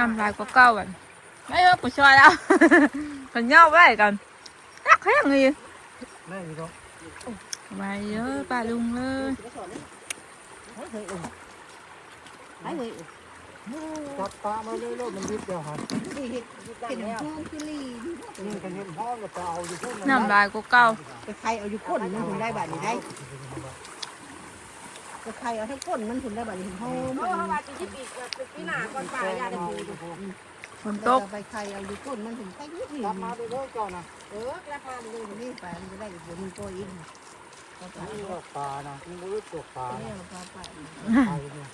น้ำลายก็เก้าบันไม่เออกูช่วยแล้วกันย่อไว้กันรักแค่ยังไงแม่อยู่ต รงมาเยอะป้าลุงเลยจับปลามาเลยๆมันยึดเดียวหันเป็นห้องคือลีนี่กันเห็นห้องกับปลาเอาอยู่เพิ่มน้ำลายก็เก้าไปใครเอาอยู่ก้นมันถึงได้บาดนี้ได้ไปใครเอาทั้งก้นมันถึงได้บาดนี้ห้องมันฝนตกไปใครเอาอยู่ก้นมันถึงใครนิดหนึ่งจับมาเลยๆก่อนนะเออราคาเลยนี่ไปมันจะได้เดี๋ยวมีตัวอีกก็ไปนี่ก็ปลานะนี่มือตัวปลาเนี่นะยเราไปไปเนี่ย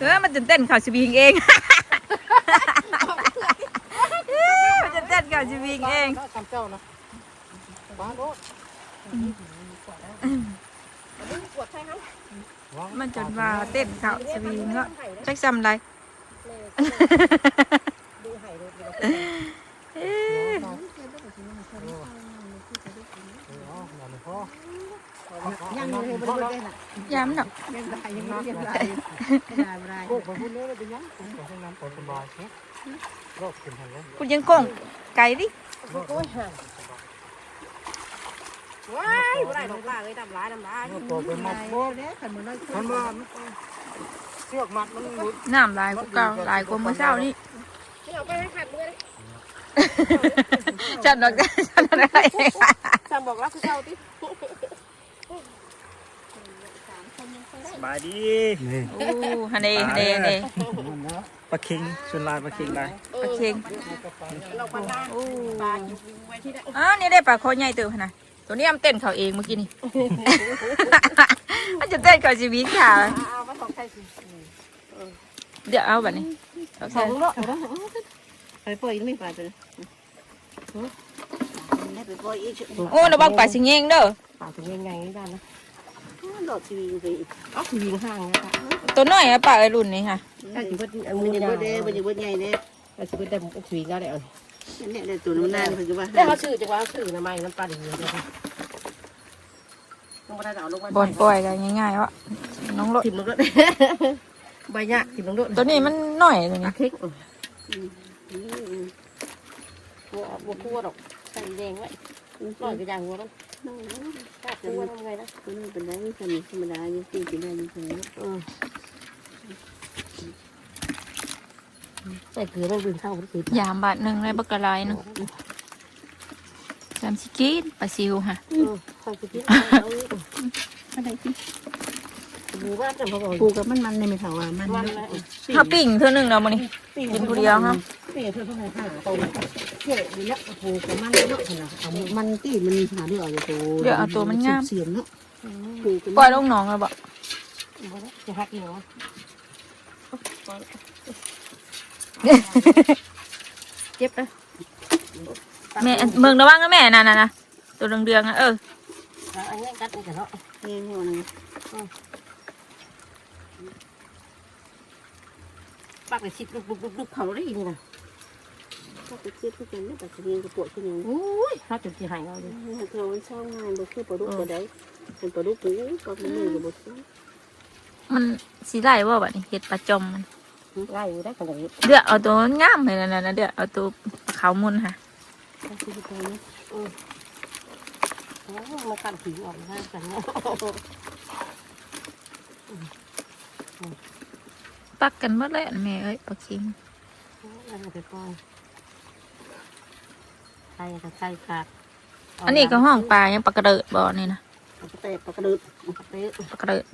เออมันจะเต้นข่าวชีวิงเองมันจะเต้นข่าวชีวิงเองทำเจ้านะปลาโน้ต มันจนว่าเต้นข่าวชีวิงก็จักจำไรเอ๊ะยังไม่ได้ได้น่ะย้ำหนักยังได้ยังไม่ได้ได้ได้ได้โอ้คนพูดนี้เลยเป็นยังผมขอให้น้ำปลอดสบายนะรอบขึ้นหันเลยกูยังกงไก่ดิ ว้ายบ่ได้ดอกปลาเลยดำร้ายดำร้ายตัวเป็นมัดโบได้ได้ขันมันได้มันมาเชือกมัดมันหลุดน้ำลายกูเก่าลายกูเมื่อเช้านี่นี่เอาไปให้ขัดมือเลยจัดดอกจัดอะไรสั่งบอกรักคือเจ้าติสบายดีนี่โอ้ฮันเดฮันเดฮันเดมันนะปลาคิงชวนลายปลาคิงลายปลาเค็งเราปันดาโอ้ปลาอยู่ไว้ที่ได้อ๋อนี่ได้ปลาคอใหญ่เติมนะ ตัวนี้มันเต้นเขาเองเมื่อกี้นี่ มันจะเต้นเขาชีวิตค่ะ เอามาสองไข่สิเดี๋ยวเอาแบบนี้เอาสอใส่งรอบแล้วไปปล่อยไม่ไปเลยไปปล่อยอีกโอ้ระวังปลาสิงเองเด้อปลาถึงยังไงนี่ได้นะดอกชีวิงไปอีกอ๋อชีวิงห่างนะคะตัวน้อยอะปลาไอรุ่นนี่ค่ะถ้าชีวิตมัมือนจะยาวเบิดเด้มันจะเบิดใหญ่เด้ถ้าชีวิตได้ชีวิงก็ได้เอา เนี่ยเดี๋ยวตัวมันนานคือว่าแต่เขาชื่อจังว่าชื่อทำไมน้ำปลาดีนะคะลงมาได้เอาลงมาบอลปล่อยกันง่ายๆวะน้องรถถิ่มลงด้วยใบหญ้าถิ่มลงด้วยตัวนี้มันน้อยตัวนี้พริกบัวบัวคั่วดอกใส่แดงไว้ปล่อยกระยางหัวมันถ้าคั่วทำไงนะตัวนี้เป็นไรธรรมดาอยู่ที่กินได้อยู่ตรงนี้ ใส่เกลือต้องดึงเข้าไปสิยามบาทหนึ่งเลยบักกะลายเนาะสามสิกินปลาซิวค่ะเข้าไปกินเอาอะไรที่หมูบ้านจะมาก่อนปลูกกับมันมันในไม่เท่าว่ามันวันละข้าวปิ่งเท่านึงเรามานี่กินผู้เดียวฮะเปรี้ยวเพื่อเพื่อให้โตเจ๊ดีแล้วปลูกกับมันเนาะขนาดเอามันที่มันหาเรื่องเอาตัวเสียมเนาะปลูกกับปล่อยลงหนองแล้วบอกจะหักหัว เจ็บเลยแม่เมืองระวังนะแม่น่ะน่ะนะตัวเดืองๆอะเอออันนี้กัดนี่กันเนาะนี่หัวนึงปักเลยชิดลุกลุกลุกลุกเขาได้ยินนะถ้าไปคิดทุกอย่างเนี่ยแต่จะมีกระปุกขึ้นอย่างโอ้ยถ้าจุดที่หายเราเลยเราเช่าง่ายบ่คือปลาดุกตัวใดเป็นปลาดุกปูก็เป็นมือกับบดมันสีไหลว่าแบบนี้เห็ดปลาจอมมัน ไล่อยู่ได้ขนาดนี้เดือดเอาตัวงามเลยนะนะเดือดเอาตัวปลาขาวมุนค่ะถ้าคิดไปนะมากันผิวออกนะกันเนาะปักกันหมดเลยอันแม่เอ้ยปลาคิงแล้วไปปล่อยใครกับใครขาดอันนี้ก็ห้องปลายังปลากระเดิดบ่อนี่นะปลากระเตะปลากระดึกเป๊ะปลากระเดิด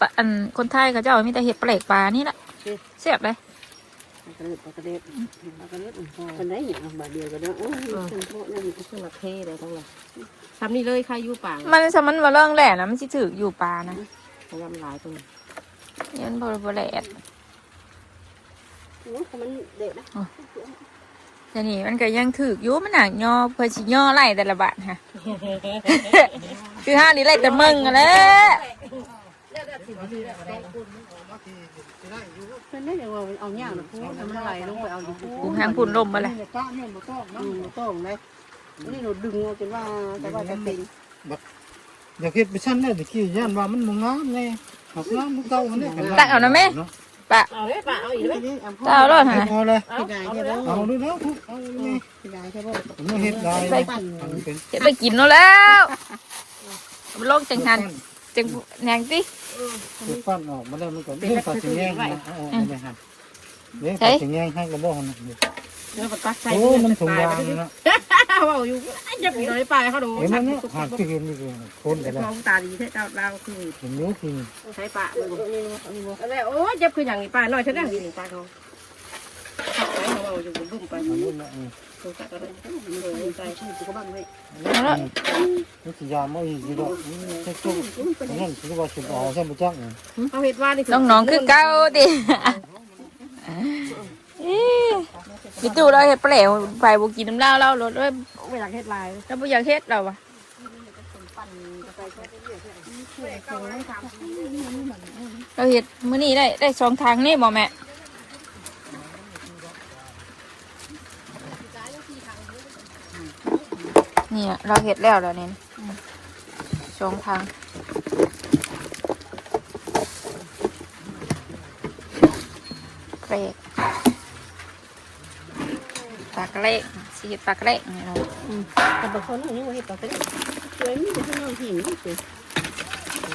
ปลาอันคนไทยเขาเจ้ามีแต่เห็ดปลาเหล็กปลานี่แหละ เสียบเลยปลากระดึกปลากระเด็ดปลากระเด็ดคนไหนเนี่ยบาทเดียวกันเนาะโอ้ยเป็นพวกนั่นขึ้นมาเทเลยทั้งนั้นทำนี่เลยใครอยู่ป่ามันสมันมาเรื่องแหล่นะมันสิถืออยู่ปลานะพยายามหลายตรงยันบริบแหลดมันเด็ดนะแต่นี่มันก็ยังถืออยู่มันหนักย่อเพื่อชิย่อไล่แต่ละบาทค่ะ คือห้านี้ไล่แต่มึงอะแหล้วมันได้ยังว่าเอาย่างนะพูมันไหลลงไปเอาอยู่พูกูทางพุ่นลมมาเลยต้าเนี่ยบ่ต้องนะบ่ต้องเลยนี่หนูดึงเอาจนว่าแต่ว่าจะเป็นอยากเห็ดไปชั้นเนี่ยตะกี้ย่านว่ามันมงามแน่เอาน้ำมันเก่าอันนี้ตักเอานะแม่ปะเอาเลยป้าเอาอีกเลยตักเอารถหาเอาเลยเอาได้เอาใช่เลยบ่เอาดูนะทุกเอานี่ได้ใช่บ่ผมเฮ็ดได้ปั่นมันเป็นจะไปกินนู่นแล้วมันโลกจังหัน จังแหนงติ คือปั้นออกมาแล้วมันก็เรื่องปัดสิงแยงนะเอาออกมาเลยฮะเรื่องปัดสิงแยงให้กระบอกนะเดี๋ยวตักใส่โอ้มันถุงยางนี่นะเอาอยู่ยับอยู่ในป่าเขาดูเห็นมันเนาะหากที่เห็นนี่คือคนกันแล้วมองตาดีแท้เจ้าเราคือเห็นนิ้วคือใช้ป่าอะไรโอ้ยับคืออย่างนี้ป่าน้อยฉันได้ดีป่าเขาเขา เอาอยู่บุ้มไปมันนู่นนะตัวตักอะไรใส่ชื่อก็บ้างเลยเอาละ นี่คือยาไม่ยีดอกแค่จุ๊บนั่นคือว่าสุดอ๋อใช่ไหมจ๊ะเอาเห็ดว่านี่น้องๆคือเก่าติอีมีตู้เราเฮ็ดเปล่วไปบ่กินน้ำเหล้าเหล้ารถด้วยไม่อยากเห็ดลายแล้วบ่อยากเฮ็ดเราอะเราเฮ็ดมื้อนี้ได้ได้สองทางนี่บ่แม่ นี่ยเราเฮ็ดแล้วแล้วนี่อืมสองทางเกรกปลากระเละสีเฮ็ดปลากระเละนี่เนาะแต่บางคนนี่ว่าเห็ดต่อไปสวยนี่เป็นน้องหินนี่สิ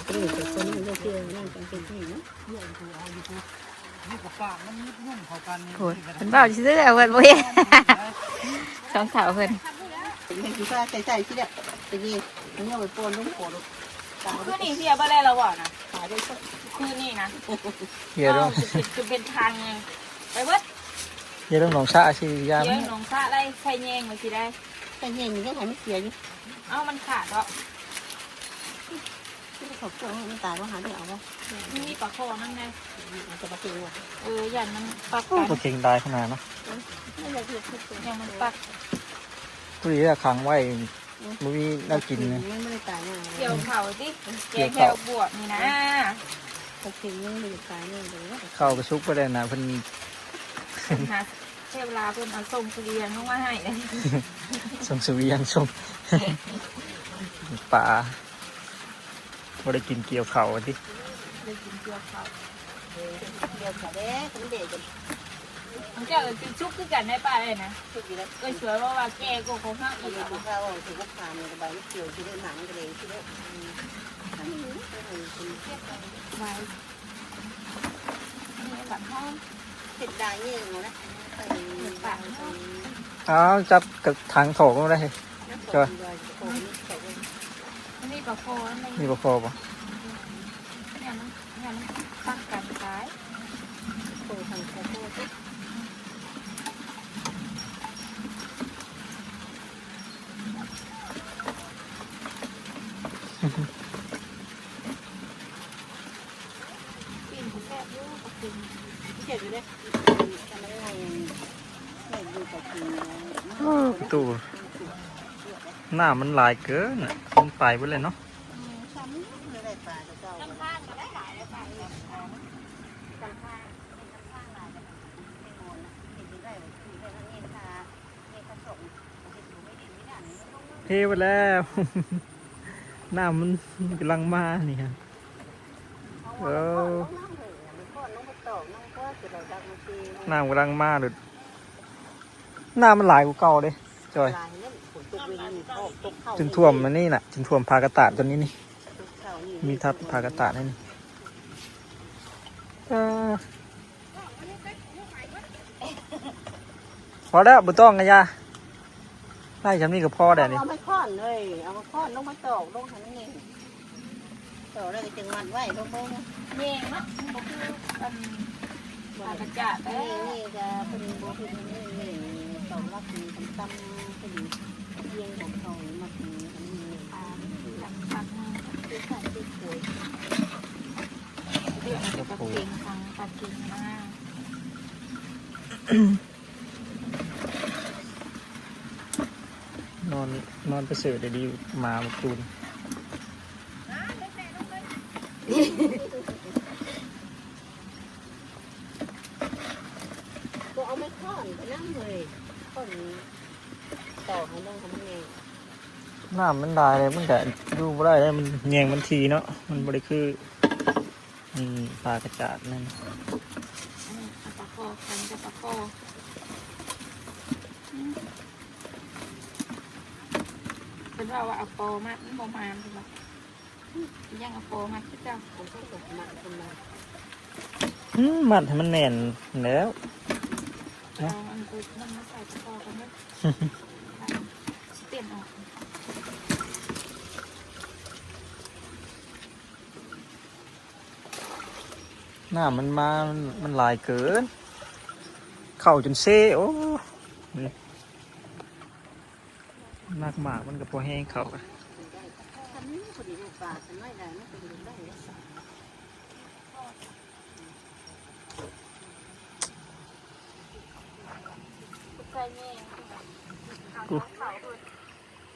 ก็เลยเป็นคนนี่เที่ยวนั่งกันเป็นที่นะนี่กับปากมันนุ่มเข้ากันโหดเพิ่นเว้าซื่อๆเพิ่นบ่เฮ็ดสองเฒ่าเพิ่น เป็นให้ที่ว่าใส่ใส่ที่เนี่ยตะกี้มันเอาไปปนลงโขดตาคือนี่เสียบ่ได้แล้วบ่นะขายได้สักคือนี่นะเฮียต้องคือเป็นทางไงไปเบิดเฮียต้องหนองชาชียามเดี๋ยวหนองซะได้ใส่แยงมาสิได้แต่เย็นนี่ก็หายไม่เสียอยู่เอ้ามันขาดเนาะที่เขาปวดมันตายว่าหาได้เอาบ่มันมีปลาคอนั่นไงมันจะมากินว่ะเออยันมันปักโอ้กันตัวเก่งได้ขนาดนะไม่อยากเห็นทุกตัวยันมันปัก ผู้ดีจะขังไว้มันมีน่ากินเลยมันไม่ได้ตายนะเกี่ยวเข่าสิเกี่ยวแถวบวกนี่นะเขากินมันไม่ได้ตายเนี่ยเลยเข้ากระซุกไปเลยนะเพิ่นเทวลาเพิ่นเอาส่งเสลียงลงมาให้เลยส่งสวียังส่งป่าบ่ได้กินเกี่ยวเข่าดิเลยกินเกี่ยวเข่าเดียวขาแดงมันเด็ก กันมันจะเออกินชุกคือกันได้ป่ะเลยนะทุกทีแล้วเอ้ยสวยว่าว่าแกก็คงห้าอีอีกกอะเราถือว่าผ่านในระบายเกี่ยวที่ได้หนังกันเองที่ได้ไว้นี่บัดห้องเห็ดได้เนี่ยนะปากห้องอ้าวจับกับถังโถก็ได้มันมีปลาโคนั่นเองมีบ่พอบ่เนี่ยมันเนี่ยมันปักกันซ้าย โตทางโคโค่ ปีนแซ่ บอยู่กับปีนเห็ดอยู่เนี่ยทำอะไรเห็ดอยู่กับกินตู้หน้ามันลายเกินน่ะมันไปไปเลยเนาะซ้ำไม่ได้ปเลยแล้วไปเนค่ะเงินผสมเห็ดอยู่ไม่ดีไม่ได้เทไปแล้ว หน้ามันกำลังมานี่ครับเออ น้ำกำลังมาเลยน้ำมันหลายกว่าเก่าเลยจอยจนท่วมมันนี่น่ะจนท่วมพากระตาดตัวนี้นี่ มีทับพากระตาดนี่นี่เออพอแล้วบุต้องกันยาไล่ฉันนี่กับพ่อแดดนี่เอามาค้อนเลยเอามาค้อนลงมาตอกลงทางนี้ตอกแล้วก็จึงมันไว้ลงลงเย่งเนาะมัน นปลากระจาเอ้นี่ยนี่จะเป็นบราณนี่นี่ตอกรับมีคำตำเป็นเยี่ยงของเขามาเป็นอันนี้ปลาจับปักคือใส่ที่สวยเรื่องเกี่ยวกับเก่งทางปลาเก่งมากนอนนอนไปเสือเดี๋ยวดีมามาตูน ก็เอาไม่ค้อนไปนั่งเลยค้อนตอกให้ลงทำไง น้ำมันลายเลยมันแต่ดูบ่ได้เลยมันแยงมันทีเนาะมันบริคืออืมปลากระจาดนั่นอันนี้เอาปลาคอคันกับปลาคออืมเป็นว่าว่าเอาปอมามันบ่มานใช่ปะอืมยังเอาปอมาคือเจ้าผมก็ตกมาคนมาอืมมัดให้มันแน่นแล้วเอาอันตัวนั่นมาใส่ปลาคอกันเนอะสิเปลี่ยนออก ห น้ามันมามันมันหลายเกิน เข้าจนเซ่โอ้นี่นักหมากมันก็พอแห้งเข้ากันทำนี่พอดีได้ปลาทำไม่ได้ไม่เป็นได้เลย ใส่แม่เอาของเขาด้วย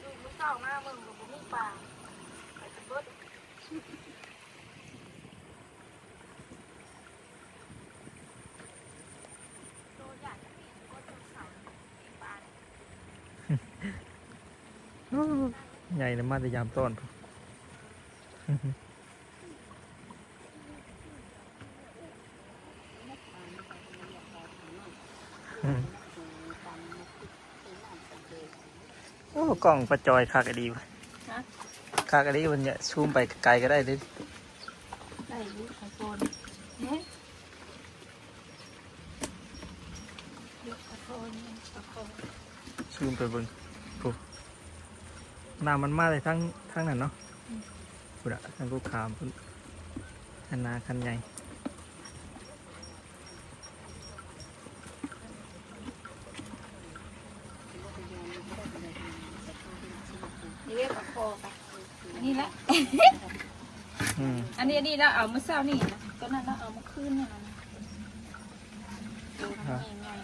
ลูกมันเศร้ามากมึงบอกมีปลาไปจะเบิด ใหญ่เลยมาแต่ยามต้นพุ่นโอ้กล้องประจอยคากะดีวะคากะดีมันเนี่ยซูมไปไกลก็ได้เลยได้ลูกไอโฟนเนี่ยลูกไอโฟนเนี่ยไอโฟนซูมไปเบิ่งโอ้ น้ำมันมาเลยทั้งทั้งนั้นเนาะพุดะทั้งลูกขามพุ่นคันนาคันใหญ่นี่เรียกปลาคอไปอันนี้ละ อืมอันนี้อันนี้เราเอามาเศร้านี่นะตอนนั้นเราเอามาคืนเนี่ยนะดูมันใหญ่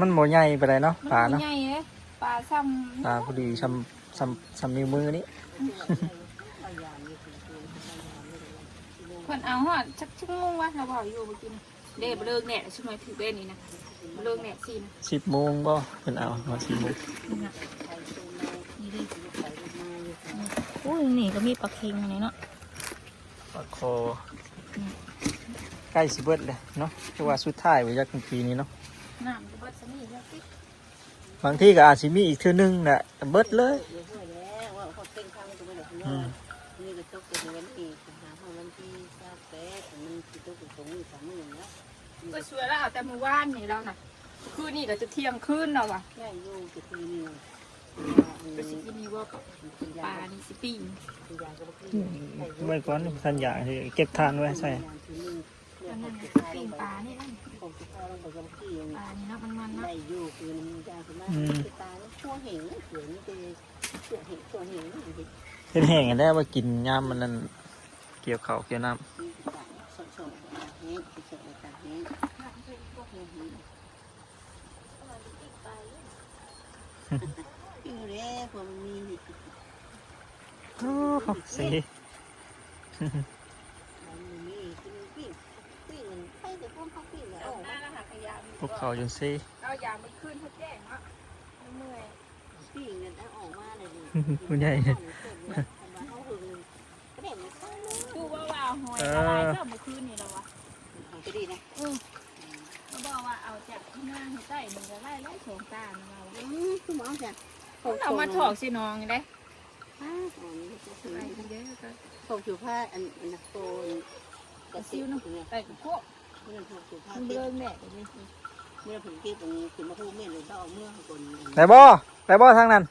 มันโมใหญ่ไปเลยเนาะๆปลามันเนาะ ใหญ่เลยปลา ซ้ำปลาพอดีชำชำชำนิ้วมือนี้คนเอาหอดชักชั่วโมงวะเราบอกอยู่เมื่อกี้นี่เด้บเลิกแหน่ช่วยถือเบ้นี่นะเลิกแหน่สินะสิบโมงบ่เป็นเอามาสิบโมงนี่นะนี่ดิอุ้ยนี่ก็มีปลาเค็งอันนี้เนาะปลาคอใกล้สิเบิดเลยเนาะคือว่าสุดท้ายไว้จากปีนี้เนาะน้ำจะเบิดสนี่แล้วสิ บางที่ก็อาจสิมีอีกเทื่อนึงน่ะเบิดเลยเดี๋ยวด้วยแล้วว่าเขาเป็นข้างตัวเด็กอืน้อมยนี่ก็ตกเป็นวันที่หาวันที่ทราบแต่มันตกเป็นสองมือสามมือแล้วก็ช่วยแล้วเอาแต่เมื่อวานนี่แล้วนะคืนนี่ก็จะเที่ยงคืนแล้วว่ะแค่อยู่กี่ปีนี่ก็สิกินนี่ว่าปปลาลานี่สิปิ้งยาก็บ่กินไว้ก่อนทันอยากให้เก็บทานไว้ใส่ อันนั้นปิ้งปลานี่นั่นของที่เขาลงไปกับพี่ปลานี่เนาะมันมันๆเนาะได้อยู่คือมันยาคือมากตาแล้วชั่วเหงเสือนี่เป็นชั่วเหงชั่วเหงนี่เป็นแห้งกันได้ว่ากินยามมันนั่นเกี่ยวเข้าเกี่ยวน้สดสดเหงสดตาเหงอยู่เลยผมมีโอ้สิ มันมีคือปิ้งปิ้งมันไปแต่พวกเขาปิ้งแล้วเอาหน้าแล้วหาขยะพวกเขาจนซิเอายาไม่ขึ้นเขาแจ้งเนาะเมื่อยปิ้งเนี่ยออกมาเลยดิผู้ใหญ่เขาหึงกระเด็นเข้าเลยดูว่าว่าหอยอะไรเจ้าเมื่อคืนนี่แล้ววะไปดีนะเขาบอกว่าเอาจากที่หน้าให้ใต้หนึ่งก็ไล่ไล่สองตามาว่าอืมคือหมอจ้ะเอามาถอกสิน้องได้อ่าอ๋อนี่ก็คือไปทีเดียวก็ผมผิวผ้าอันอันนักโตนกระซิวเนี่ยไปกับพวก นี่มันผิวผ้ามันเตี้เลิยกแม่เลยนี่เราผิวเตี้ยตรงนี้คือมาพูดเมียนเลยต้องเอาเมื่อคนได้บ่ได้บ่ทางนั้น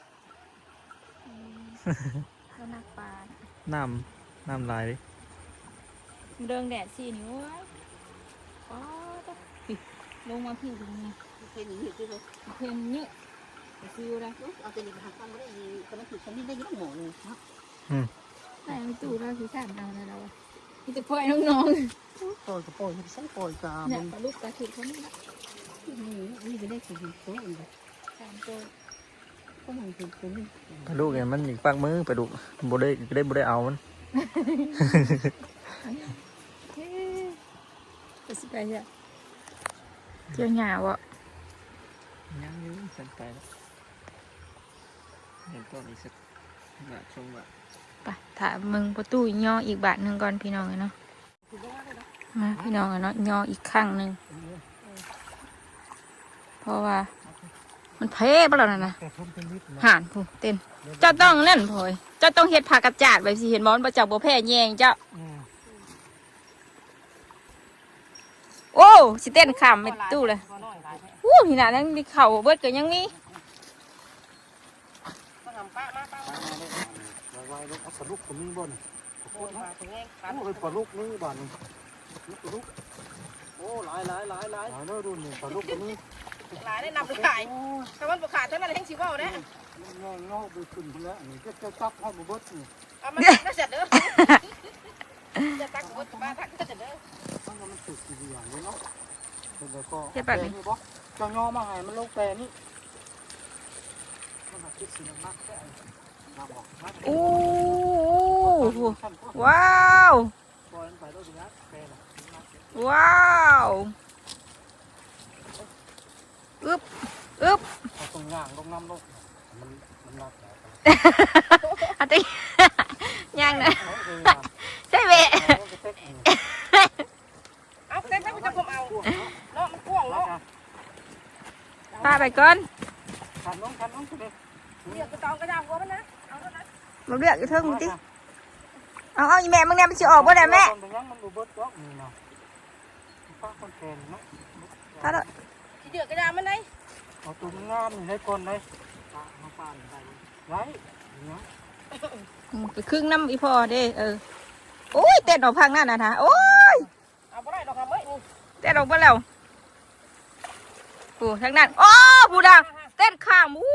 ก็นักปลาน้ำน้ำลายดิเดิงแดดสี่นิ้วไว้อ๋อลงมาพี่ตรงนี้เพลงนี้คือเราเพนนี่ไปซิวเลยเอาตัวนี้ไปทำฟังไม่ได้ยินก็มันคือฉันนี่ได้ยินหมอเลยเนาะใส่ตู้เราคือสามเอาเลยเรา พี่จะพ่อยน้องโปรยกับโปรยฉันโปรยกับๆเนี่ยปลาลูกปลาถือเขานี่ละนี่จะได้คือโซ่อีกสามตัวก็มันคือคือนี่ปลาลูกเนี่ยมันอีกปากมือปลาดุกบ่ได้ได้บ่ได้เอามันไปสิไปเนี่ยเที่ยวหยาวอะยังอยู่สันไปแล้วเห็นต้นอีกสักบาทชงบาท ไปถามมึงประตูย่ออีกบาทหนึ่งก่อนพี่น้องเนาะมาพี่น้องเนาะย่ออีกครั้งหนึ่งเพราะว่า มันเพ่ปะแล้วนะนะแต่ผมเป็นนิดนะห่านผู้เต้นเจ้าต้องนั่นพลอยเจ้าต้องเฮ็ดผักกระจาดไว้สิเห็นบอลประจักษ์บ่แพ้แยงเจ้าอืมโอ้สิเต้นขำไม่ตู้เลยอู้ที่หน้านั้นมีเข่าเบิดก็ยังมี มาทำป้ามาป้า ไว้ๆแล้วเอาปลาลูกคนนี้บนโอ้ยมาถึงเองครัโอ้ยปลาลูกนี่บ้านนี่ปลาลูกโอ้หลายหลายหลายหลายหลายเด้อดูนี่ปลาลูกคนนี้หลายได้นำไปขายถ้ามันไปขายเท่านั้นเองสิว่าได้งองงอไปขึ้นไปแล้วอันนี้ก็จะตักให้บ่เบิดนี่เอามันน่าเสร็จเด้อจะตักบดบ้านทักก็จะเด้อมันก็มันสุดทีเดียวเลยเนาะแล้วก็เฮ็ดแบบนี้บ่จะงอมาให้มันลงแปรนี่มันมาคิดสิมันมักแค่มาบอกมัก โอ้โหขั้นก็ว้าวปล่อยมันไปแล้วสินะแปรน่ะมันมักแค่ว้าวอึบอึบเอาตรงย่างลงน้ำลงมันมันรักแล้วอะติยังนะเอาเออใช่เวะเอาไปเต็กนี่เอาเต็มไปจะผมเอาเนาะมันกว้างแล้วเนาะกันพาไปก่อนขันลงขันลงเลยเดี๋ยวกระตองกระดาษหัวมันนะเอาเท่านั้น มาเลือกอยู่เทิงมึงติเอาเอาอีแม่มึงเนี่ยมันสิออกบ่ได้แม่คนเป็นยังมันดูเบิดดอกนี่เนาะป้าคนแก่เนาะพาเด้อทีเดือดกระดาษมันได้เอาตัวงามนี่ให้ก่อนเลยปามาปานได้ไรเนี่ยอืมไปครึ่งน้ำอีพอเด้เออโอ้ยเต้นออกพังนั่นนะท่าโอ้ยเอาบ่ได้ดอกครับเว้ยนี่เต้นออกมาแล้วปูทางนั้นโอ้ปูดาวเต้นข้ามอู้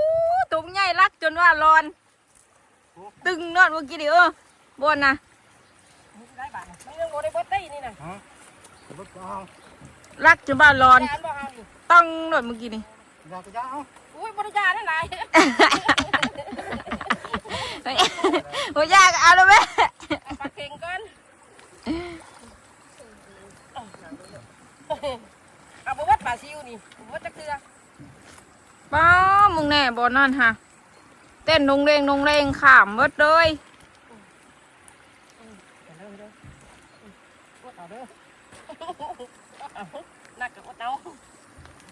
ตุ่มใหญ่รักจนว่าร้อน ตึงนอนเมื่อกี้ดิเออบนนะได้บาทไม่เรื่องโมได้เบิดได้นี่นะฮะเบิดเอารักจนว่าร้อนแกนบ่เอานี่ต้องนอนเมื่อกี้นี่อยากจะเอาอุ้ยบริจาคได้หลายโอ้ยยากเอาแล้วแม่เอาปลาเค็งก่อนเอาบ่วัดปลาซิวนี่บ่วัดจักเทือป้ามึงแน่บนนั่นฮะ เต้นนงเรงนงเรงขามเบิดเลยนักกับวัดเอา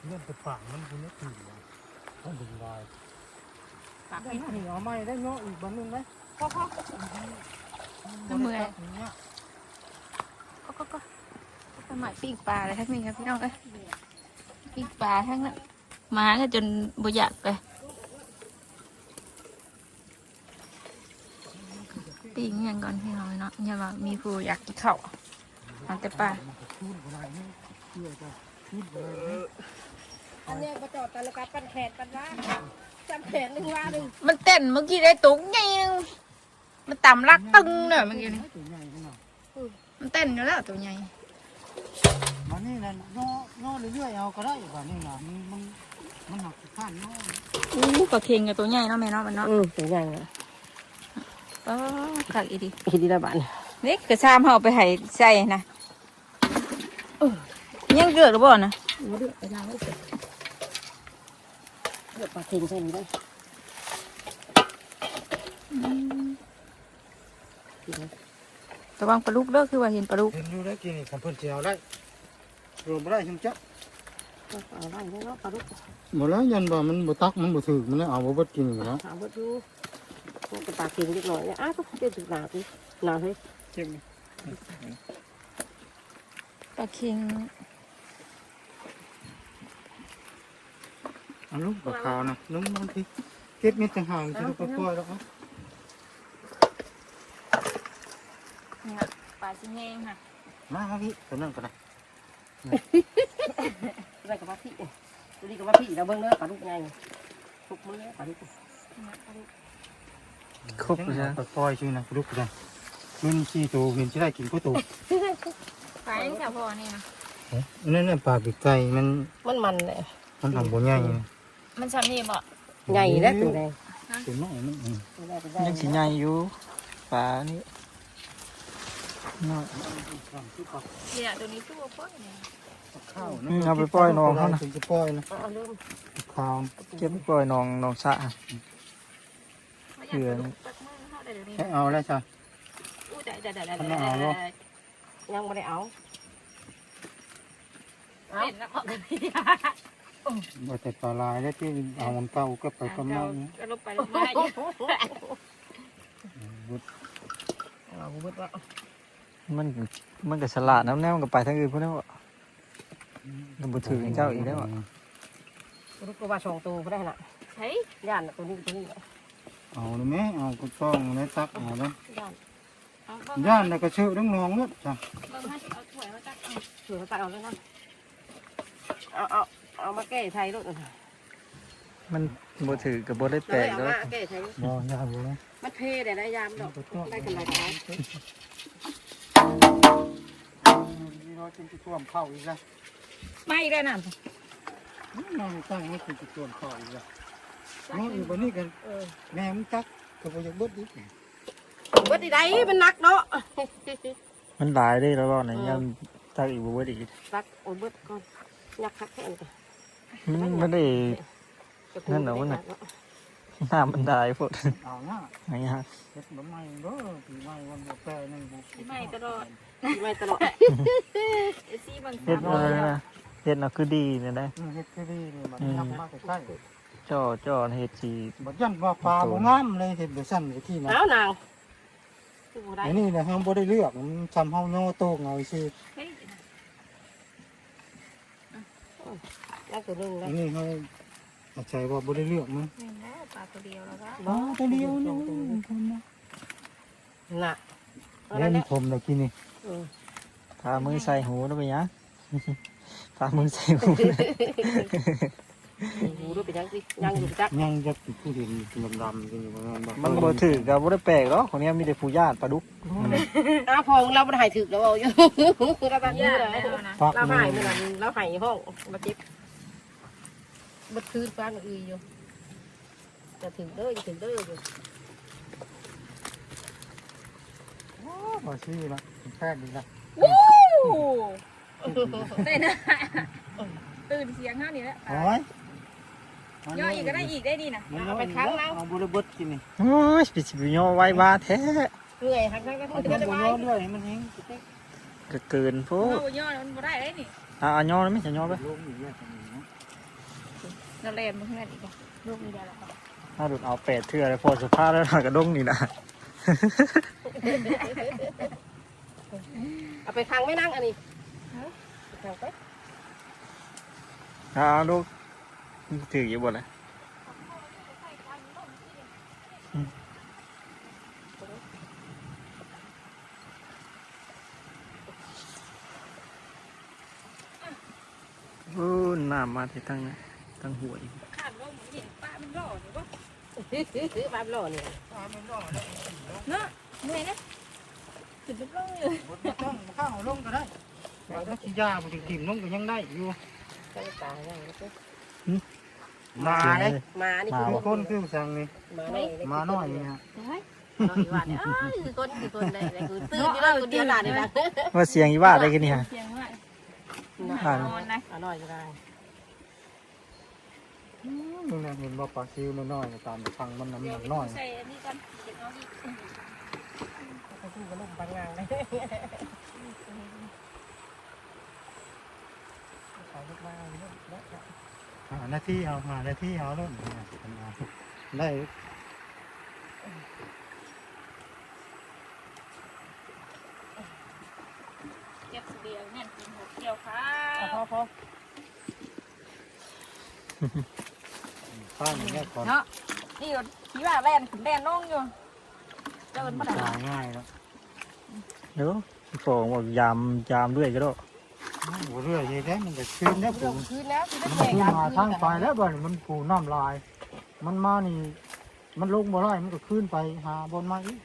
เรื่องจะฝังมันคุณนี่ตีต้องดึงลายปากได้กินนี่เอาไม้ได้เนาะอีกบันนึงไหมพ่อพ่อเมื่อยก็ก็ก็ก็หมายปิ้งปลาอะไรทั้งนี้ครับพี่น้องเอ้ยปิ้งปลาทั้งนั้นมาก็จนบ่อยากไป ปิ้งอย่างก่อนพี่น้องเนาะอย่าว่ามีผู้อยากกินข้าวเอาแต่ปลาพูดอะไรนี่เชื่อจะพูดอะไรนี่อันเนี้ยก็จอดตะลกัดปั้นแขนปั้นว่าจำแขนหนึ่งว่าหนึ่งมันเต้นเมื่อกี้ได้ตุ้งไงนึงมันต่ำรักตึงเนี่ยเมื่อกี้นี่ตัวใหญ่ขนาดมันเต้นอยู่แล้วตัวใหญ่มันนี่นั่นย่อย่อเรื่อยๆเอาก็ได้กว่านี่นะมันมันมันหักข้านย่ออู้ปลาเค็งกับตัวใหญ่เนาะแม่เนาะมันเนาะอืมตัวใหญ่ เลยเออขักอีดีคิดดีละบาทนี่กระชามเฮาไปให้ใส่นะยังเกิดหรือเปล่านะมาเดือดไปยาวไว้เสร็จเดือดปลาเค็งใส่นี่ได้ระวังปลาลูกเด้อคือว่าเห็นปลาลูกเห็นอยู่ได้กินนี่คำเพิ่นเจียวได้รวมได้ชิมจ๊ะเอาไว้เนาะปลาดุกหมดแล้วยันบ่มันบ่ตักมันบ่ถึกมันเลยเอาบ่เบิดกินอยู่แล้วถามว่าดู มันเป็ปลาเค็งเล็กน้อยเนี่ยอ้าวต้องเจ็บถึงหนาดิหนาเฮ้ยเจ็บปลาเค็งเอาลูกปลาขาวนะลุงบางที่เก็บเม็ดจังห่างจะลูกปลาปล่อยแล้วเอานี่ปลาชิงแห้งค่ะมาพี่ตัวนั้นก็ได้ได้กับว่าพี่ตัวนี้กับว่าพี่เราเบิ่งเนื้อปลาดุกใหญ่ทุกมื้อปลาดุก ครบเลยจันะงปลาปล่อยชื่อนะลูกก็ได้มันสี่ตัวเห็นจะได้กินก็ตัวปลายังแถวพอนี่นะนั่นน่ะปลาปีกไก่มันมันมันเลยมันทำบ่ใหญ่นะมันชำนี่บ่ใหญ่แล้วตัวแดงตัวน้อยนี่อืมตัวแดงเป็นยังสีใหญ่อยู่ปลานี่น้อยเนี่ยตัวนี้คือบ่ปล่อยเนี่ยข้าวอืมเอาไปปล่อยน้องเขานะถึงจะปล่อยนะเอาเริ่มข้าวเก็บไปปล่อยน้องน้องสะ เขาได้เดี๋ยวนี้ใช้เอาแล้วจ้ะอู้ได้ได้ได้ได้มันเอาบ่ยังไม่ได้เอาเห็นแล้วก็บ่แต่ปลาลายแล้วที่เอามันเก่าก็ไปก็มานี่ก็ลบไปลบมาอยู่บุดเอาบุดว่ามันมันก็ฉลาดน้ำแน่มันก็ไปทางอื่นพุ่นแล้วอะมันบ่ถือเจ้าอีกแล้วอะบุดก็ว่าสองตัวก็ได้น่ะใช่ย่านตัวนี้ตัวนี้ เอาเลยไหมเอาก็ต้องเลยตักเอาเลยย่านเอาเบิ่งย่านแล้วก็เชื่อน้องน้องเนี่ยจ้ะเบิ่งให้เอาถ้วยมาตักเอาถือตัดเอาแล้วนะเอาเอาเอามาแก้ไทยรถมันบ่ถือก็บ่ได้แปลกเอาแล้มาวแก้ไทยบ่ย่านเลยมันเพได้ได้ยามดอกได้กันหลายท้ายนี่เราจะท่วมเข้าอีกแล้วไม่ได้น่ะน้องตั้งนี่คือจะท่วมเข้าอีกแล้ว น้องอยู่บนนี้กันเออแม่มึงตักก็บ่อยากเบิดอีกบุดดีได้มันนักเนาะมันหลายได้แล้วรอบไหนยังตักอีกบ่เบิดอีกตักโอ้บุดก่อนยักคักแค่นกันมันบ่ได้นั่นเหรอวะน่ะน้ำมันได้พดเอาหน้าไงฮะเฮ็ดบ่ใหม่เด้อปีใหม่วันบ่แปรนึงบ่ไม่ตลอดไม่ตลอดเอซี่บางเฮ็ดเอาเลยนะเฮ็ดเอาคือดีเนี่ยนะเฮ็ดคือดีนี่มันนับมากใกล้ จ่อจ่อเฮ็ดสิบ่ยันว่าปลาบ่งามเลยเฮ็ดบ่ซั่นไปที่นะเอานางคือบ่ได้อันนี้นะเฮาบ่ได้เลือกมันทำเฮาโยโตกเอาซื่อเฮ้ยนั่นตัวนึงอันะนนี้เฮาอาศัยว่าบ่ได้เลือกมันเห็นแล้วปลาตัวเดียวแล้วก็อ๋อตัวเดียวนี่น่ะเล่นผมเลยกินนี่พามือใส่หูแล้วไปยังพามือใส่หู หูดูเป็นยังสิยังอยู่จักยังจะผู้เห็นดำๆกันอยู่ประมาณมันบ่ถือก็บ่ได้แปลกหรอกคนนี้มีแต่ผู้ญาติปลาดุกอ้าพองเราบ่ได้หายถึกแล้วเอาอยู่เราตามนี้ย่าเลยได้แล้วนะปักเรามืหายอมื้อนั้นเราหายห้องมาเจ็บบ่คืนฟ้ากับอืออยู่จะถึงเด้อจะถึงเด้ออยู่บ่ชื่อละแพทย์ดีละได้นะตื่นเสียงห้านี่แหละโอ้ย ย่ออีกก็ได้อีกได้ดีนะมันเอาไปครั้งแล้วเอาบ่ได้เบิดกินนี่โอ้ยปิสิบโยไว้ว่าแท้เหนื่อยหักทั้งก็เอาถึงบ่จะบ่ไปย่อเรื่อยมันเฮงก็เกินโพโอ้ดย่อมันบ่ได้ได้นี่อะเอาย่อแล้วไหม่จะย่อไปลงอีกแล้วจังนี้เนาะเราเล่นมันเพื่อนอีกลูกมีได้แล้วถ้าดุดเอาแปดเทื่อแล้วพอสภาพแล้วกระด้งนี่นะเอาไปค้างไม่นั่งอันนี้ค้างไปเอาลูก ถืออยู่บ่เลยโอ้น้ำมาที่ทั้งนั้นทั้งหัวอีกขาดลมเห็นป้ามันหล่อหรือว่าซื้อมาหล่อเนี่ยเนาะเหนื่อยนะถึงจะลงเลยบ่ต้องข้าวลงก็ได้แต่ถ้าขี้ยาบ่ถึงถิ่มลงก็ยังได้อยู่ใส่ตาได้ มาเด้มานี่มาคือคนคือสั่งนี่มาในมาน้อยนี่ฮะน้อยว่าเนี่ยอ้าวคือคนคือคนได้คือตื่นอยู่แล้วคนเดียวหลานนี่นะว่าเสียงอีว่าได้กันนี่ฮะเสียงว่าผ่านนอนนะอร่อยอยู่ได้มึงน่ะเห็นบ่ปลาซิวน้อยๆตามไปฟังมันน้ำหนักน้อยใส่อันนี้กันเก็บเอาอีกก็คือขนมปังงานเลยขายลูกมาเยอะแล้ว หาหน้าที่เอาหาหน้าที่เอาแล้วได้เก็บเดียวเนี่ยกินหกเดียวค่ะพอพอข้าวนี่แค่ก่อนเนาะนี่ก็ขี่ว่าแล่นขึ้นแล่นลงอยู่เดินมาได้ง่ายแล้วเดี๋ยวฟองว่ายามยามด้วยก็ได้ หัวเรือใหญ่แท้มันก็คืนแล้วเรื่ปูองคืนแล้วคือมันได้คืแข่นงมาทางไปแล้วบ่มันปูน้ำลาย มันมานี่ มันลงบ่ได้มันก็คืนไปหาบนมาอีก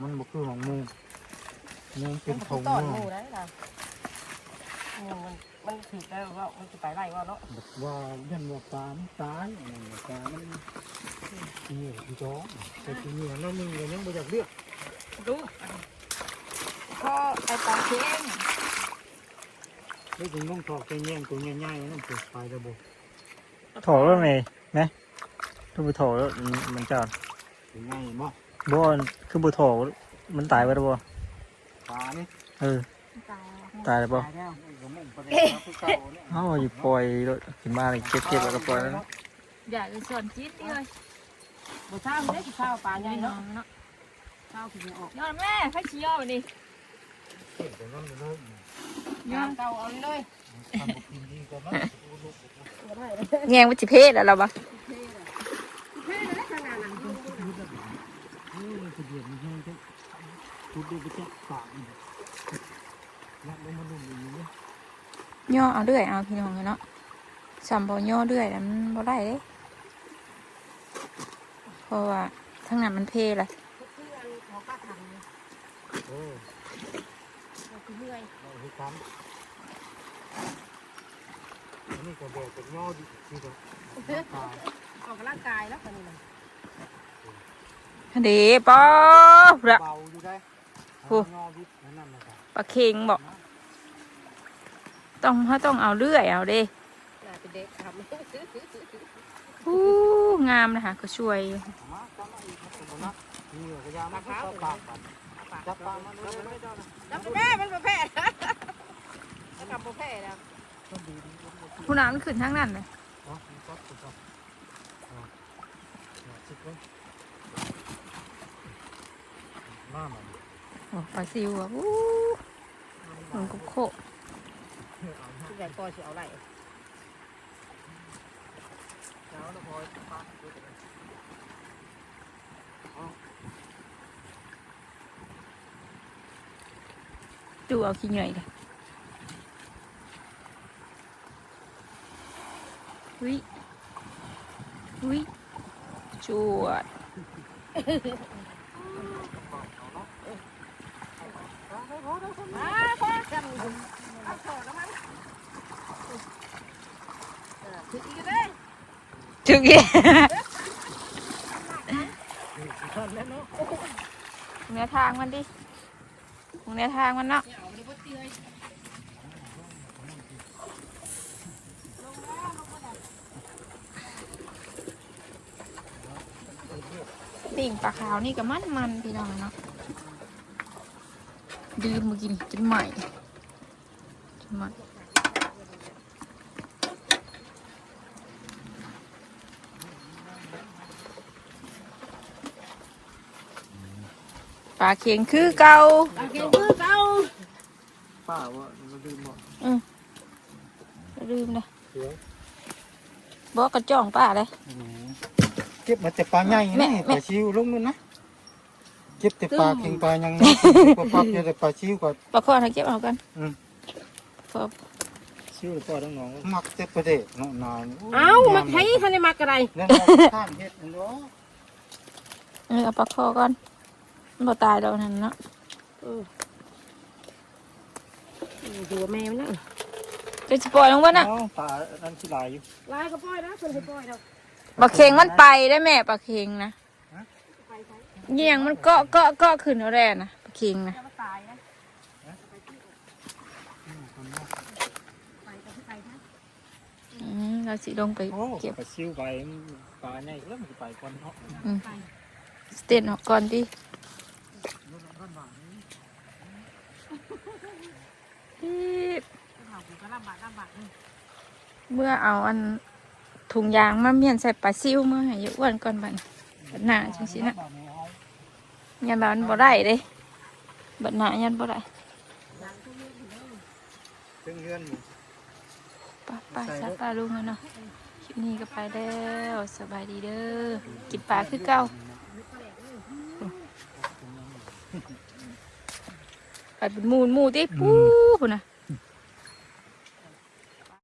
มันบ่คือของมูมูเป็นทงต้อนมูหมูได้ค่ะมันมันถือได้ว่ามันจะไปไล่ว่าเนาะแบบว่ายันว่าปลามันตายอะไรอย่างเงี้ยปลามันเหนียวจ้อแต่ทีนี้เรามึงก็ยังบ่อยากเลือกดูพอไอ้ปลาเค็ง ไม่ถึงต้องถอกใจแย่งตัวใหญ่ๆนั่นเปิดไฟระบบถอดแล้วไหมไหมต้องไปถอดแล้วมันจะตัวใหญ่บ่บ่คือบ่ถอมันตายไปแล้วบ่ปลานี่เออตายแล้วบ่ตายแล้วก็มุ่งประเด็นแล้วคือเก่าเนี่ยเอ้าอย่าปล่อยโลดขึ้นมาเลยเก็บเก็บแล้วก็ปล่อยแล้วนะอยากจะสอนจี๊ดดิเลยบ่เช้าเด้อข้าวปลาใหญ่น้อเนาะงเนาะข้าวคือออกยอดแม่ให้ชี้ยอดไปดิเก่ งแต่นั่นเลยยอดเก่าเอาเลยทำบุกินดีกว่านั้นแงงวิจิเพศแล้วเราปะนี่มันคือเดือดมันแห้งใช่ทุบดูไปแจ๊กปากนี่นักลงมาดุมอย่างนี้ย่อเอาเรื่อยเอาพี่น้องเนาะสัมบย่อเรื่อยแล้วมันบ่ได้เด้เพราะว่าทั้งนั้นมันเพแหละเออเราคือกันอันนี้ก็แบบเป็นย่อดีที่ก็ตายออกกำลังกายแล้วตอนนี้นะเด้ปอละเบาอยู่ได้โอ้ย่อวิทย์นั่นนะครับปลาเค็งบอก ต้องเขาต้องเอาเรื่อยเอาเด้น่าเป็นเด็กทำอู้งามนะคะก็ช่วย มาจับมาอีกครับผมนะนี่ก็ยามาเข้าปากกันจับปากมาเลยไม่ได้นะจับแม่เป็นประเภทแล้วกับประเภทแล้วต้องดีดีผู้น้ำมันขึ้นทั้งนั้นเลยเนาะมีก๊อกถูกต้องอ่าเนี่ยชิดไว้มาใหม่โอ้ปลาซิวอะอู้มันก็โคผู้ใหญ่ก็จะเอาไรแล้วเราพอปากดูเลย ดูเอาขี้เหนื่อยเลยวิวิจวดมาพ่อจำเอาขอแล้วมันถึงอีกเลยจุกเย่เนื้อทางมันดิ เนื้อทางมันเนาะติ่งปลาขาวนี่ก็มันมันพี่น้องเนาะดืมมากินจนใหม่จนใหม่ ลาเค็งคือเก่าโอเคมือเก่าป้าว่าเราลืมหมดอย่าลืมนะเสียบอกกระจ่องป้าเลย เก็บมาแต่ปลาใหญ่แม่นี่แม่ ปลาชิวลงนู่นนะเก็บแต่ปลาเก่งปลายังปลาปั๊บเจอแต่ปลาชิวก็ปลาข้อให้เก็บเอากันอืม พอชื่อพ่อทั้งน้องมักแต่ประเด็กเนาะนานเอ้ามาใช้ทันได้มากระไรเรื่องของข้ามเฮ็ดนั่นเนาะเออเอาปลาข้อก่อนมัน บ่ตายดอกนั่นเนาะดูแม่มันนะจะจะปล่อยลงวะน่ะเอ้าตานั่นที่ลายอยู่ลายก็ปล่อยนะคนให้ปล่อยแล้วปลาเค็งมันไปได้แม่ปลาเค็งนะเงียงมันเกาะเกาะเกาะขึ้นเอาแร่นะปลาเค็งนะจะมาตายนะไปกับที่ไปนะอืมเราสิลงไปโอ้เก็บปลาซิวไปปลาใหญ่แล้วมันจะไปก่อนเนาะสเตนออกก่อนดิ อี๊ดเขาก็ลำบากลำบากนี่เมื่อเอาอันถุงยางมาเมียนใส่ปลาซิวมาให้อยอ้วนก่อนบัดนบัดหน้าจังสินะยันบามันบ่ได้เด้บัดหน้ายันบ่ได้เรื่องเงินไป้าป้าซักปลาลุงแล้วเนาะคลิปนี้ก็ไปแล้วสบายดีเด้อกินปลาคือเก่า ไปเป็นหมูนหมูติปูพุ่นน่ะ